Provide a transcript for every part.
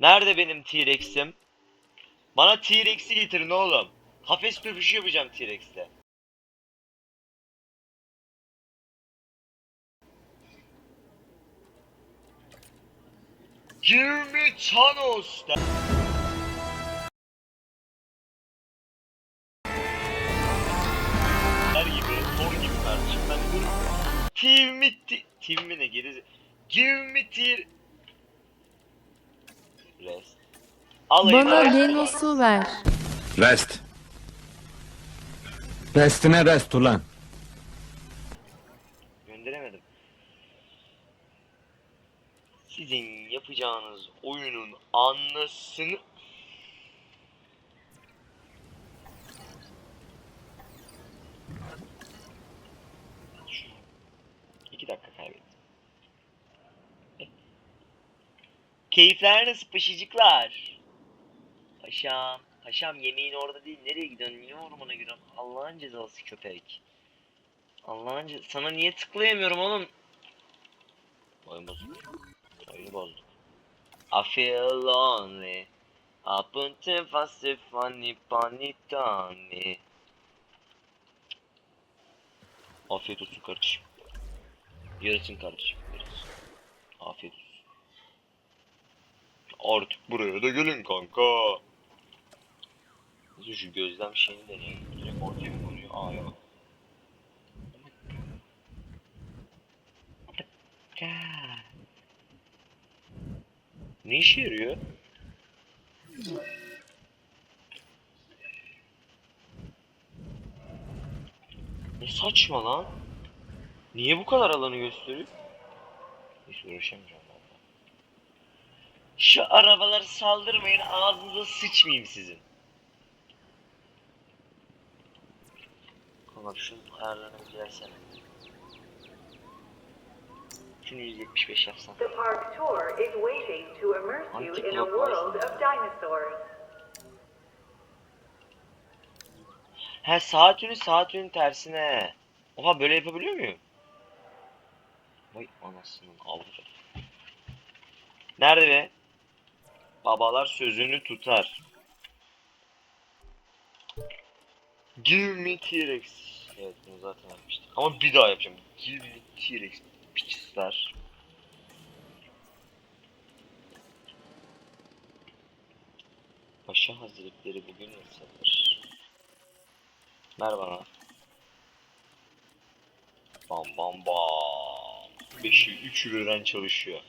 Nerede benim T-Rex'im? Bana T-Rex'i getirin oğlum. Kafes dövüşü yapacağım T-Rex'le. Give me Thanos! Der gibi, Thor gibi kardeşim. Ben dur. Give me. Give me ne geri... Give me T... Rest. Alayım Bana rest. Genos'u ver. Rest. Restine rest ulan. Gönderemedim. Sizin yapacağınız oyunun anlasını... İki dakika kaybettim. Eh. Keyifler nasıl paşacıklar? Paşam, paşam yemeğin orada değil. Nereye gidiyorsun? Niye ormana gidiyorsun? Allah'ın cezası köpek. Allah'ın ce- sana niye tıklayamıyorum oğlum? Oyun bozuk. Oyunu bozduk. I feel lonely. Put to fast funny funny tiny. Afiyet olsun kardeşim. Yarısın kardeşim. Yarısın. Afiyet olsun. Artık buraya da gelin kanka. Şu gözlem şeyini deneyelim. Direkt ortaya mı konuyor? Aa yok. Ne işe yarıyor? Ne saçma lan? Niye bu kadar alanı gösteriyor? Hiç uğraşamayacağım. Şu arabaları saldırmayın ağzınıza sıçmayayım sizin. Kanka şunun ayarlarını bir versene. Şunu 175 yapsan. The park tour is waiting to immerse you in a world of dinosaurs. He saat yönü saat yönü tersine. Oha böyle yapabiliyor muyum? Vay anasının avradı. Nerede be? Babalar sözünü tutar. Give me T-Rex. Evet bunu zaten yapmıştık. Ama bir daha yapacağım. Give me T-Rex. Bitchesler. Paşa Hazretleri bugün nasıldır? Ver bana. Bam bam bam. Beşi üçü birden çalışıyor.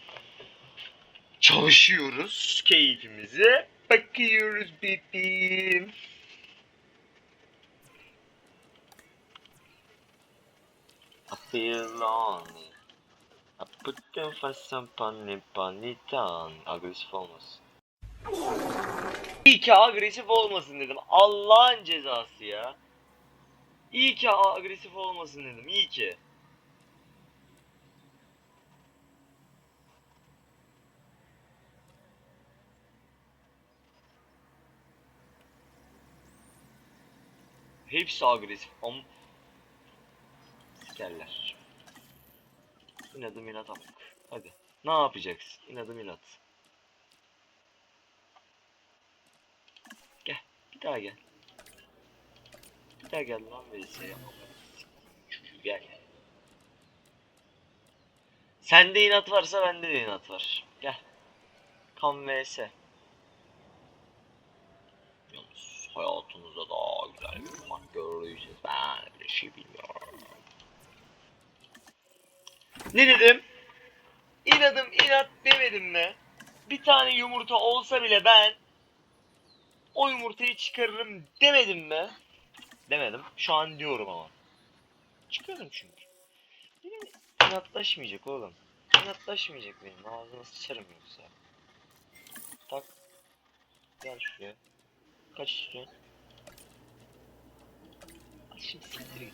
Çalışıyoruz. Keyfimize bakıyoruz bebeğim. I feel lonely. I put them for some funny funny town. Agresif olmasın. İyi ki agresif olmasın dedim. Allah'ın cezası ya. İyi ki agresif olmasın dedim. İyi ki. Hepsi agresif. Am Sikerler. İnadım inat amk. Hadi. Ne yapacaksın? İnadım inat. Gel. Bir daha gel. Bir daha gel lan yapma. Çocuğu gel. Sende inat varsa bende de inat var. Gel. Kan vs. Yalnız hayatınızda daha güzel göreceğiz. Ben bir şey bilmiyorum. Ne dedim? İnadım inat demedim mi? Bir tane yumurta olsa bile ben o yumurtayı çıkarırım demedim mi? Demedim. Şu an diyorum ama. Çıkarırım çünkü. Benim inatlaşmayacak oğlum. İnatlaşmayacak benim. Ağzına sıçarım yoksa. Tak. Gel şuraya. Kaç istiyorsun? Şimdi siktir git.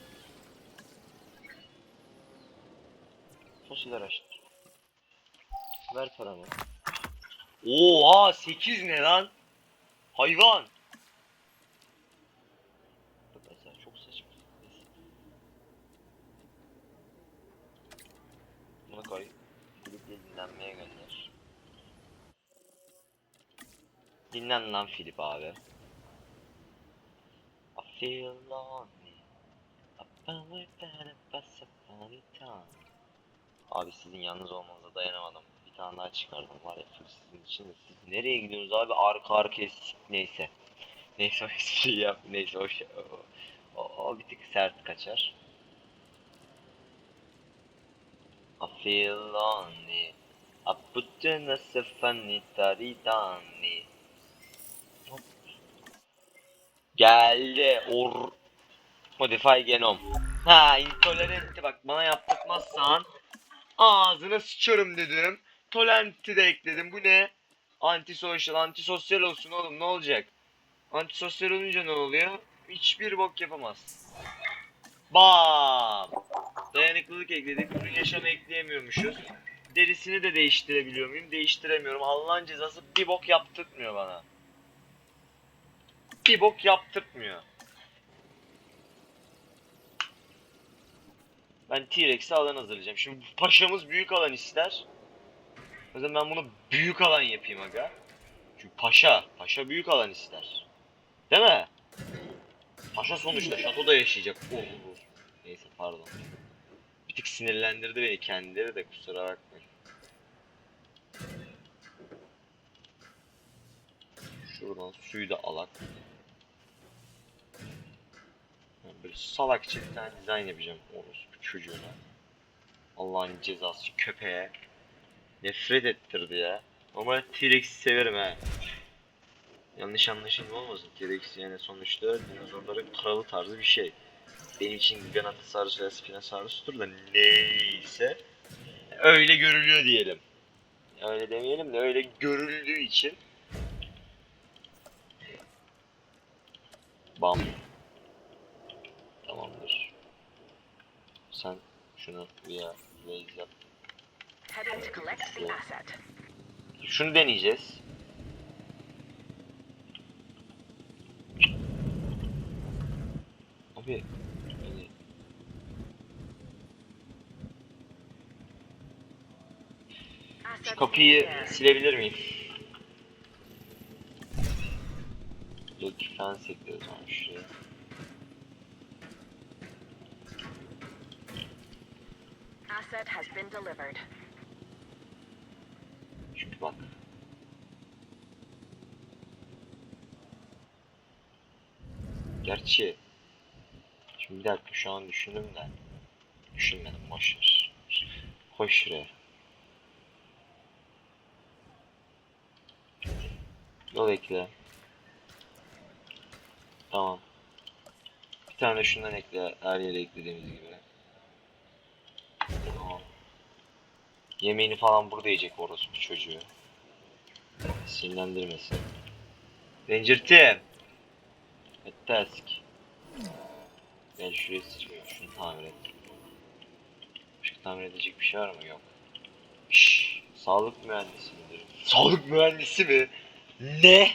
Fosil. Ver paramı. Oha 8 ne lan? Hayvan. Mesela çok saçma. Bunu koy. Gidip de dinlenmeye gönder. Dinlen lan Filip abi. I feel lonely. Abi sizin yalnız olmanıza dayanamadım. Bir tane daha çıkardım var ya full sizin için. Siz nereye gidiyorsunuz abi? Arka arkaya neyse. Neyse o espriyi yap. Neyse o şey. O, bir tık sert kaçar. I feel lonely. I put in a symphony. Geldi. Or Modify genom. Ha intoleranti bak bana yaptırmazsan ağzına sıçarım dedim. Toleranti de ekledim. Bu ne? Antisocial, antisosyal olsun oğlum ne olacak? Antisosyal olunca ne oluyor? Hiçbir bok yapamaz. Bam! Dayanıklılık ekledik. Ürün yaşamı ekleyemiyormuşuz. Derisini de değiştirebiliyor muyum? Değiştiremiyorum. Allah'ın cezası bir bok yaptırtmıyor bana. Bir bok yaptırtmıyor. Ben T-Rex'e alan hazırlayacağım. Şimdi paşamız büyük alan ister. O zaman ben bunu büyük alan yapayım aga. Çünkü paşa, paşa büyük alan ister. Değil mi? Paşa sonuçta şatoda yaşayacak. Oh. Neyse pardon. Bir tık sinirlendirdi beni kendileri de kusura bakmayın. Şuradan suyu da alak. Böyle salakça bir tane dizayn yapacağım orospu çocuğuna. Allah'ın cezası köpeğe. Nefret ettirdi ya. Ama T-Rex'i severim ha. Yanlış anlaşılma olmasın. T-Rex yani sonuçta dinozorların kralı tarzı bir şey. Benim için Giganotosaurus veya Spinosaurus'tur da neyse. Öyle görülüyor diyelim. Öyle demeyelim de öyle görüldüğü için. Bam. Tamamdır. Sen şunu via raise. Şunu deneyeceğiz. Abi yani şu kapıyı silebilir miyim? Look fence ekliyoruz ama şuraya. Asset has been delivered. Çünkü bak. Gerçi Şimdi bir dakika şu an düşündüm de. Düşünmedim boşver Koy şuraya. Yol ekle. Tamam. Bir tane şundan ekle her yere eklediğimiz gibi Tamam Yemeğini falan burada yiyecek orospu çocuğu. Sinirlendirmesin. At task. Gel şuraya sıçmıyor. Şunu tamir et. Başka tamir edecek bir şey var mı? Yok. Şşş. Sağlık mühendisi midir? Sağlık mühendisi mi? Ne?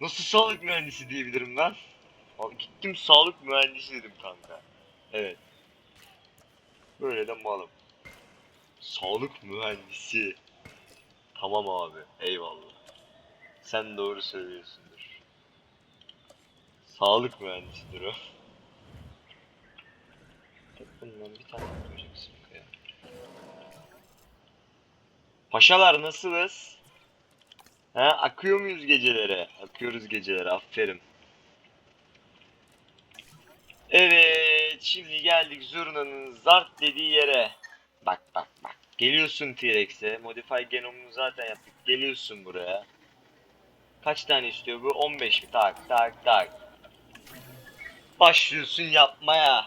Nasıl sağlık mühendisi diyebilirim ben? Abi gittim sağlık mühendisi dedim kanka. Evet. Böyle de malım. Sağlık mühendisi. Tamam abi, eyvallah. Sen doğru söylüyorsundur. Sağlık mühendisidir o. Tek bundan bir tane koyacaksın kaya. Paşalar nasılız? Ha, akıyor muyuz gecelere? Akıyoruz gecelere, aferin. Evet, şimdi geldik Zurna'nın zart dediği yere. Bak bak bak. Geliyorsun T-Rex'e. Modify genomunu zaten yaptık. Geliyorsun buraya. Kaç tane istiyor bu? 15 mi? Tak tak tak. Başlıyorsun yapmaya.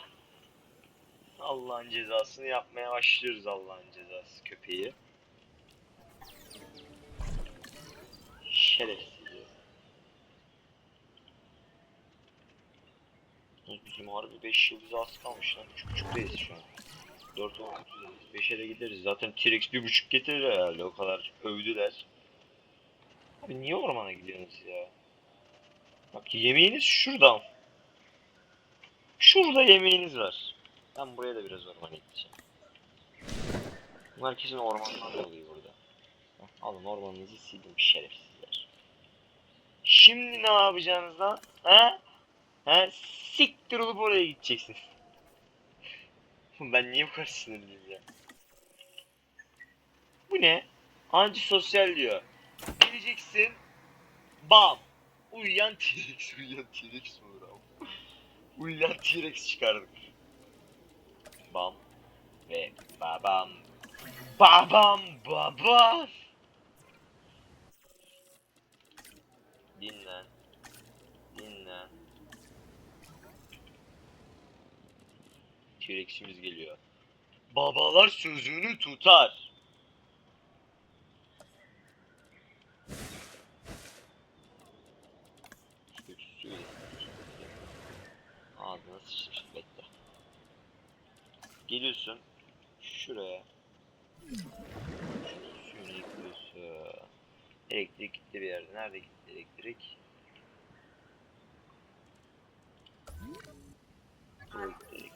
Allah'ın cezasını yapmaya başlıyoruz Allah'ın cezası köpeği. Şerefsiz. Bizim harbi 5 yıldız az kalmış lan. 3.5'dayız şu an. 4 10 5'e de gideriz. Zaten T-Rex bir buçuk getirir herhalde. O kadar övdüler. Abi niye ormana gidiyorsunuz ya? Bak yemeğiniz şuradan. Şurada yemeğiniz var. Ben buraya da biraz ormana gideceğim. Bunlar kesin ormandan oluyor burada. Alın ormanınızı sildim şerefsizler. Şimdi ne yapacaksınız lan? Ha? Ha? Siktir olup oraya gideceksin. Ben niye bu kadar sinirliyim ya? Bu ne? Antisosyal diyor. Geleceksin. Bam. Uyuyan T-Rex. Uyuyan T-Rex olur abi? Uyuyan T-Rex çıkardık. Bam. Ve babam. Babam babam. Dinlen. Dinlen. T-Rex'imiz geliyor. Babalar sözünü tutar. Ağzına sıçmış bekle. Geliyorsun şuraya. Şu suyunu yıkıyorsun. Elektrik gitti bir yerde. Nerede gitti elektrik? Buraya gitti elektrik.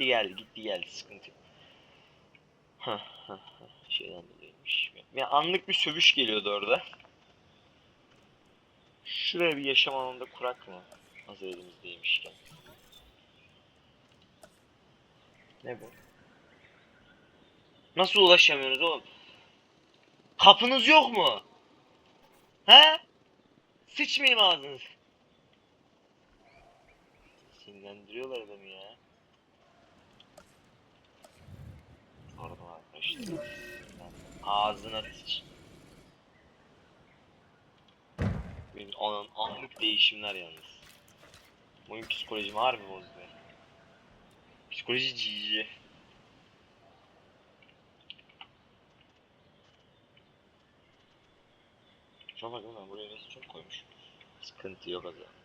Gitti geldi, gitti geldi. Sıkıntı yok. Şeyden dolayıymış. Ya anlık bir sövüş geliyordu orada. Şuraya bir yaşam alanında kurak mı? Hazır elimizdeymişken. Ne bu? Nasıl ulaşamıyoruz oğlum? Kapınız yok mu? He? Sıçmayayım ağzınız. Sinirlendiriyorlar adamı ya. Arkadaşlar. Ağzına sıç. Benim an anlık değişimler yalnız. Oyun psikolojimi harbi bozdu. Psikoloji cici. Şuna bak lan buraya resim çok koymuş. Sıkıntı yok o zaman.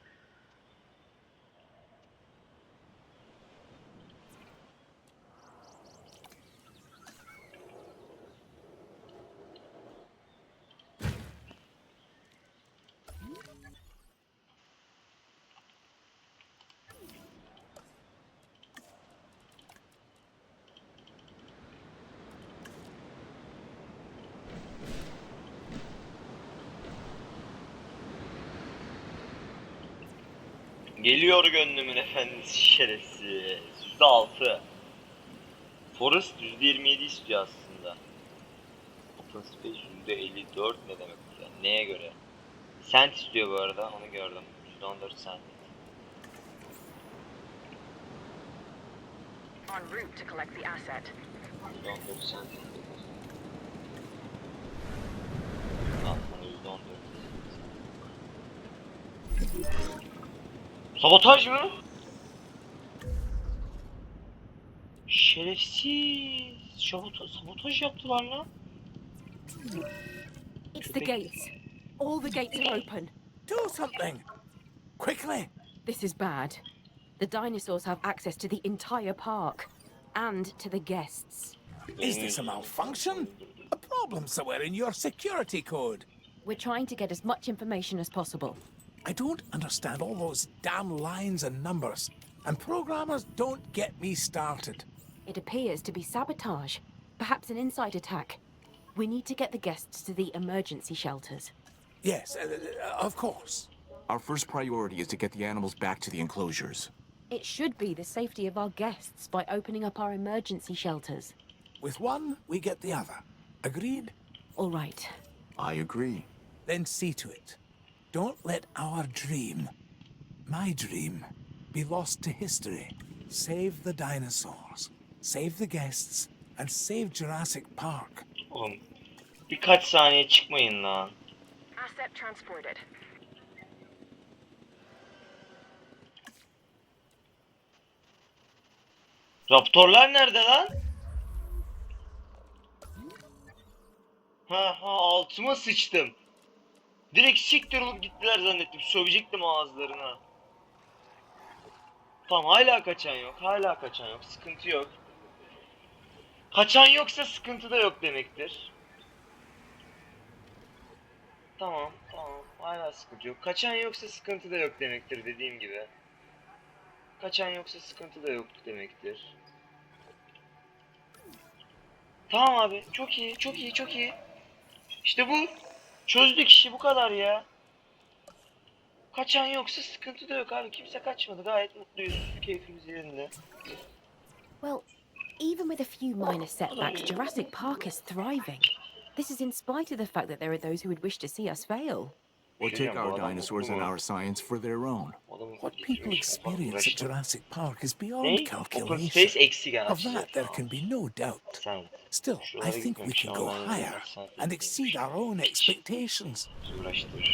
Geliyor gönlümün efendisi şerefsiz. Yüzde altı. Forest yüzde yirmi yedi istiyor aslında. Open Space yüzde elli dört ne demek bu ya? Neye göre? Cent istiyor bu arada onu gördüm. Yüzde on dört cent. En route to collect the asset. Yüzde on dört sana yüzde on dört. Sabotaj mı? Şerefsiz. Sabotaj, sabotaj yaptılar lan. It's the gates. All the gates are open. Do something! Quickly! This is bad. The dinosaurs have access to the entire park and to the guests. Is this a malfunction? A problem somewhere in your security code? We're trying to get as much information as possible. I don't understand all those damn lines and numbers. And programmers don't get me started. It appears to be sabotage, perhaps an inside attack. We need to get the guests to the emergency shelters. Yes, uh, of course. Our first priority is to get the animals back to the enclosures. It should be the safety of our guests by opening up our emergency shelters. With one, we get the other. Agreed? All right. I agree. Then see to it. Don't let our dream, my dream, be lost to history. Save the dinosaurs, save the guests, and save Jurassic Park. Oğlum birkaç saniye çıkmayın lan. Asset transported. Raptorlar nerede lan? Ha ha altıma sıçtım. Direkt siktir olup gittiler zannettim. Sövecektim ağızlarına. Tamam hala kaçan yok. Hala kaçan yok. Sıkıntı yok. Kaçan yoksa sıkıntı da yok demektir. Tamam tamam. Hala sıkıntı yok. Kaçan yoksa sıkıntı da yok demektir dediğim gibi. Kaçan yoksa sıkıntı da yok demektir. Tamam abi. Çok iyi, çok iyi, çok iyi. İşte bu. Çözdük işi bu kadar ya. Kaçan yoksa sıkıntı da yok abi. Kimse kaçmadı. Gayet mutluyuz. Keyfimiz yerinde. Well, even with a few minor setbacks, Jurassic Park is thriving. This is in spite of the fact that there are those who would wish to see us fail. Or take our dinosaurs and our science for their own. What people experience at. Jurassic Park is beyond calculation. Space eksik yani. Of that there can be no doubt. Still, I think we can go higher and exceed our own expectations.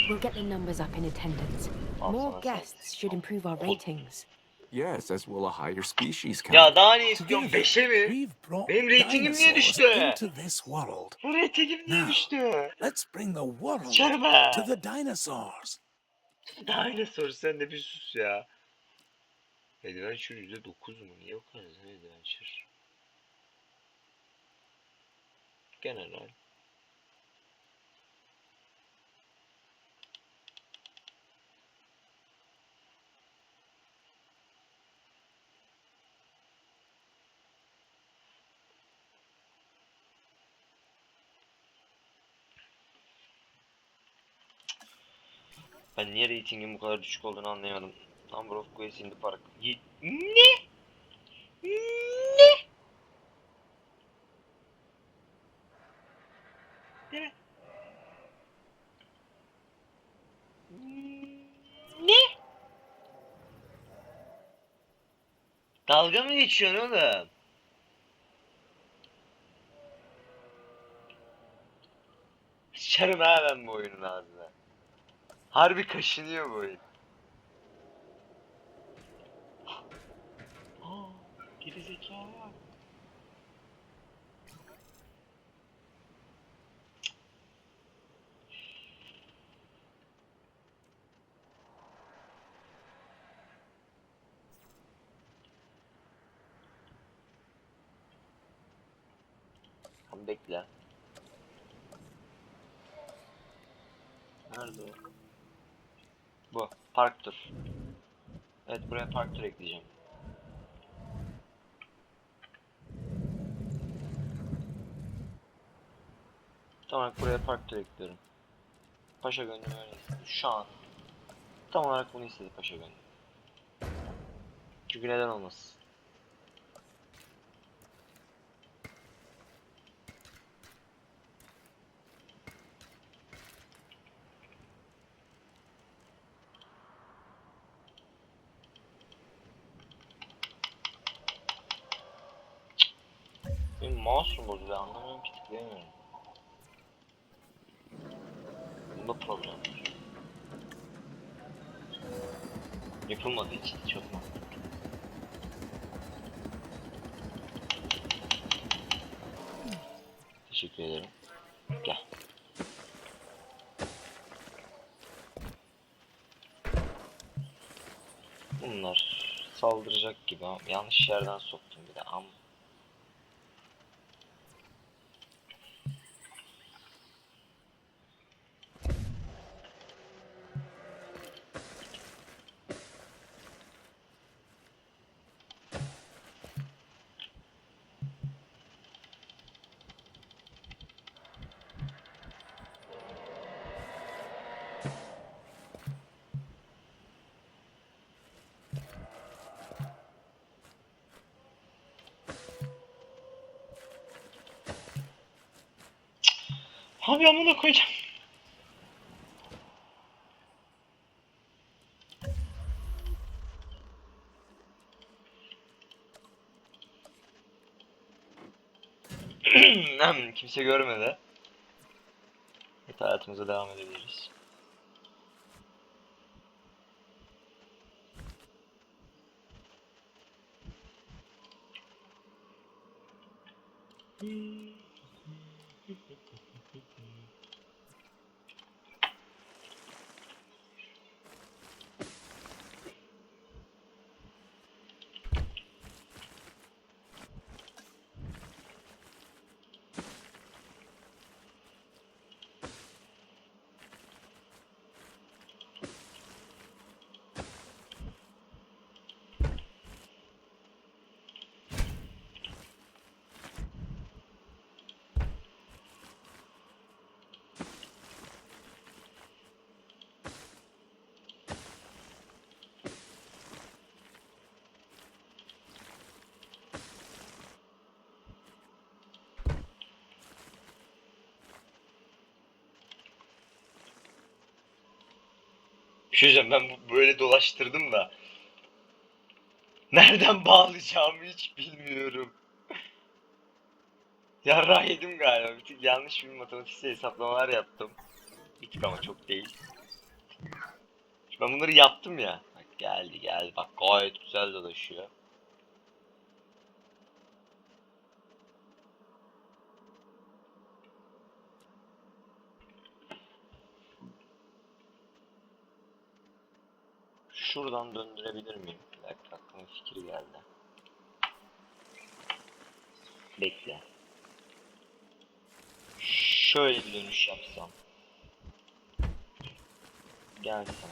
We'll get the numbers up in attendance. More guests should improve our ratings. Yes, as will a higher species count. Ya daha ne istiyorsun? Beşe mi? we've brought Benim reytingim niye dinosaurs düştü? into this world. Bu reytingim niye Now. düştü? Let's bring the world Sıçarım ha. to the dinosaurs. Dinosaur sen de bir sus ya. Adventure yüzde dokuz mu? Niye o kadar güzel Adventure? General. Ben niye reytingin bu kadar düşük olduğunu anlayamadım. Number of Quays in the Park. Ye- ne? Ne? Ne? Ne? Dalga mı geçiyorsun oğlum? Sıçarım ha ben bu oyunun ağzına. Harbi kaşınıyor bu oyun. Geri zekalı. Tamam bekle. Nerede o? Bu. Park tur. Evet buraya park tur ekleyeceğim. Tam olarak buraya park tur ekliyorum. Paşa gönlüm öyle. Şu an. Tam olarak bunu istedi Paşa gönlüm. Çünkü neden olmasın? Benim bozuluyor anlamıyorum ki tıklayamıyorum. Bunda problem var. Yapılmadığı için çok mu? Teşekkür ederim. Gel. Bunlar saldıracak gibi ama yanlış yerden soktum Abi amına koyacağım. Kimse görmedi. Evet hayatımıza devam edebiliriz. Hmm. Şey diyeceğim, ben böyle dolaştırdım da. Nereden bağlayacağımı hiç bilmiyorum. Yarrağı yedim galiba. Bir tık yanlış bir matematiksel hesaplamalar yaptım. Bir tık ama çok değil. Ben bunları yaptım ya. Bak geldi geldi. Bak gayet güzel dolaşıyor. Şuradan döndürebilir miyim? Bir dakika aklıma fikir geldi. Bekle. Şöyle bir dönüş yapsam. Gelsem.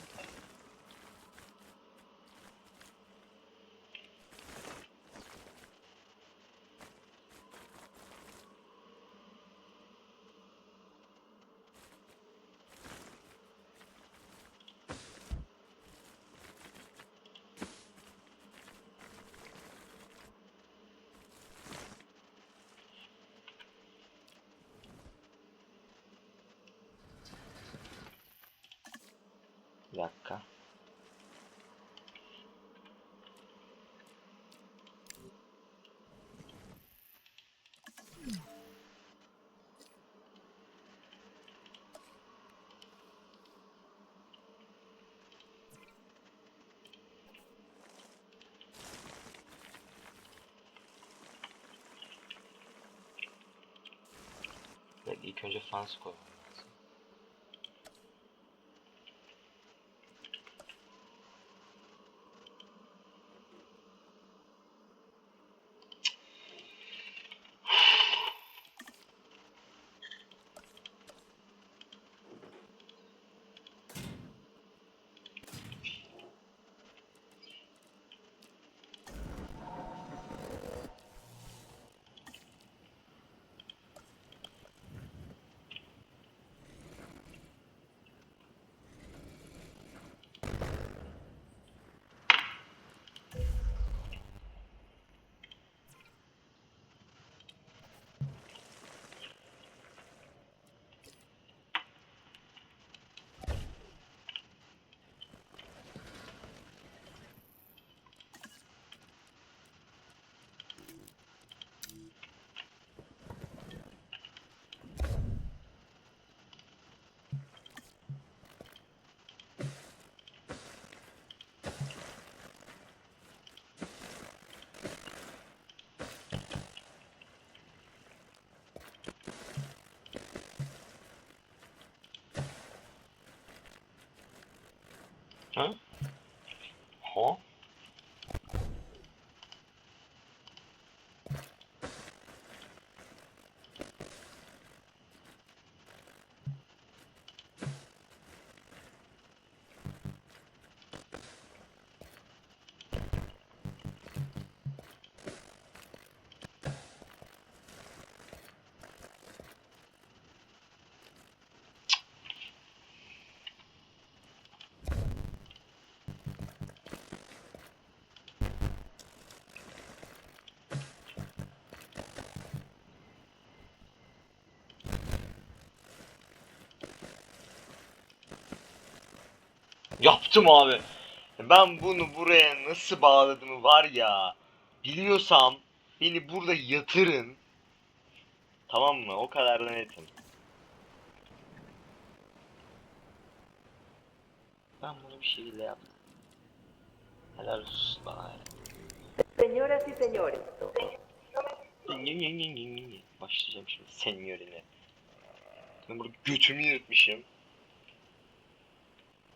Bir dakika. Ve ilk önce fans koymam lazım. Ha? Ha? Yaptım abi. Ben bunu buraya nasıl bağladım var ya. Biliyorsam beni burada yatırın. Tamam mı? O kadar da netim. Ben bunu bir şekilde yaptım. Helal olsun bana. Señoras y señores, Başlayacağım şimdi senyorine. Ben burada götümü yırtmışım.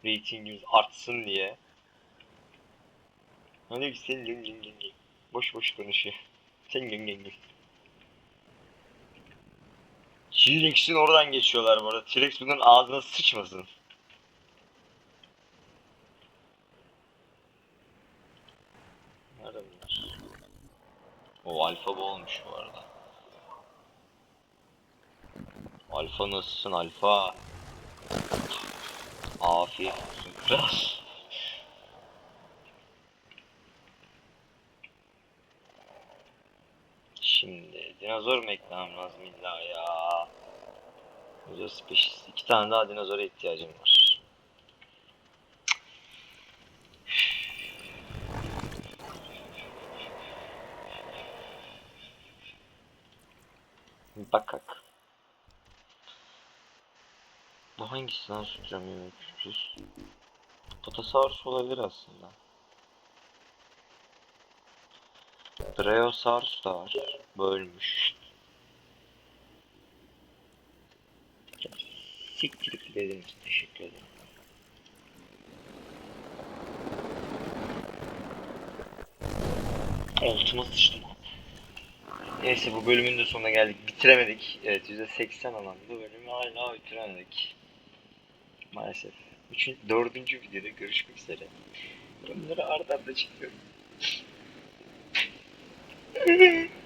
Ratingimiz artsın diye. Hani ki sen geng geng geng geng. Boş boş konuşuyor. Sen geng geng geng. T-Rex'in oradan geçiyorlar bu arada. T-Rex bunların ağzına sıçmasın. Nerede bunlar? O alfa bu olmuş bu arada. Alfa nasılsın alfa? Afiyet olsun kral. Şimdi dinozor mu eklemem lazım illa ya? Burada species. iki tane daha dinozora ihtiyacım var. Bakak. Bu hangisi lan sütürem yemek 300? Potosaurus olabilir aslında. Brachiosaurus da var. Bölmüş. Ya, Siktirip dilediğiniz için teşekkür ederim. Altıma sıçtım. Neyse bu bölümün de sonuna geldik. Bitiremedik. Evet %80 alan bu bölümü hala bitiremedik. Maalesef. Üçün, dördüncü videoda görüşmek üzere. Bunları arda arda çekiyorum.